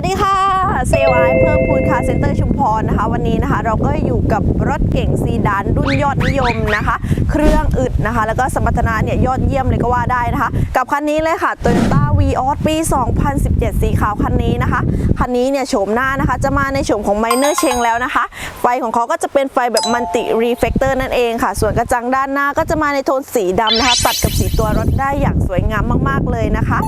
วัสดีค่ะ เซลไอเพิ่มพูนคาเซ็นเตอร์ชุมพรนะคะ วันนี้นะคะเราก็อยู่กับรถเก่งซีดานรุ่นยอดนิยมนะคะ เครื่องอึดนะคะ แล้วก็สมรรถนะเนี่ยยอดเยี่ยมเลยก็ว่าได้นะคะ กับคันนี้เลยค่ะ Toyota v ีออสปี 2017 สีขาวคันนี้นะคะ คันนี้เนี่ยโฉมหน้านะคะ จะมาในโฉมของไมเนอร์เชงแล้วนะคะ ไฟของเขาก็จะเป็นไฟแบบมันติรีเฟกเตอร์นั่นเองค่ะ ส่วนกระจังด้านหน้าก็จะมาในโทนสีดำนะคะ ตัดกับสีตัวรถได้อย่างสวยงามมาก ๆเลยนะคะ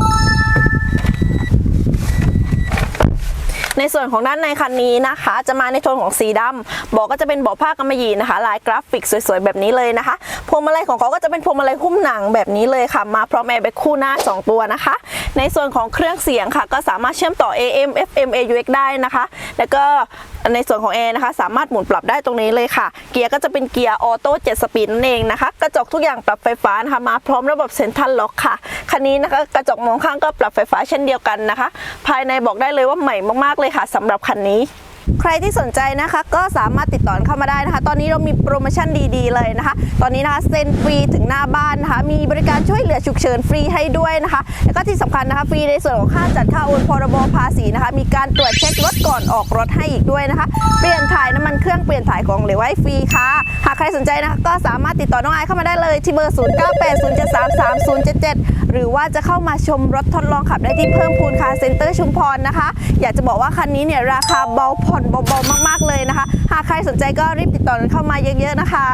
ในส่วนของด้านในคันนี้นะคะ จะมาในโทนของสีดำเบอกก็จะเป็นเบาะผ้ากำมะหยี่นะคะ ลายกราฟิกสวยๆแบบนี้เลยนะคะพวงมาลัยของเขาก็จะเป็นพวงมาลัยหุ้มหนังแบบนี้เลยค่ะ มาพร้อมแอร์แบ็คคู่หน้า 2 ตัวนะคะ ในส่วนของเครื่องเสียงค่ะ ก็สามารถเชื่อมต่อ AM FM AUX ได้นะคะ แล้วก็ในส่วนของแอร์นะคะ สามารถหมุนปรับได้ตรงนี้เลยค่ะ เกียร์ก็จะเป็นเกียร์ออโต้7สปีดนั่นเองนะคะ กระจกทุกอย่างปรับไฟฟ้านะคะมาพร้อมระบบเซ็นทรัลล็อกค่ะ คันนี้นะคะกระจกมองข้างก็ปรับไฟฟ้าเช่นเดียวกันนะคะ ภายในบอกได้เลยว่าใหม่มากๆเลยค่ะสำหรับคันนี้ ใครที่สนใจนะคะก็สามารถติดต่อเข้ามาได้นะคะ ตอนนี้เรามีโปรโมชั่นดีๆเลยนะคะ ตอนนี้นะคะเซ็นฟรีถึงหน้าบ้านนะคะ มีบริการช่วยเหลือฉุกเฉินฟรีให้ด้วยนะคะ แล้วก็ที่สำคัญนะคะฟรีในส่วนของค่าจัดค่าโอนพรบภาษีนะคะ มีการตรวจเช็ครถก่อนออกรถให้อีกด้วยนะคะ เปลี่ยนถ่ายน้ำมันเครื่องเปลี่ยนถ่ายของเหลวไว้ฟรีค่ะ หากใครสนใจนะคะก็สามารถติดต่อน้องไอายเข้ามาได้เลยที่เบอร์ 0980733077 หรือว่าจะเข้ามาชมรถทดลองขับได้ที่เพิ่มพูนคาเซ็นเตอร์ชุมพรนะคะ อยากจะบอกว่าคันนี้เนี่ยราคาเบาผ่อนเบาๆมากๆเลยนะคะ หากใครสนใจก็รีบติดต่อกันเข้ามาเยอะๆนะคะ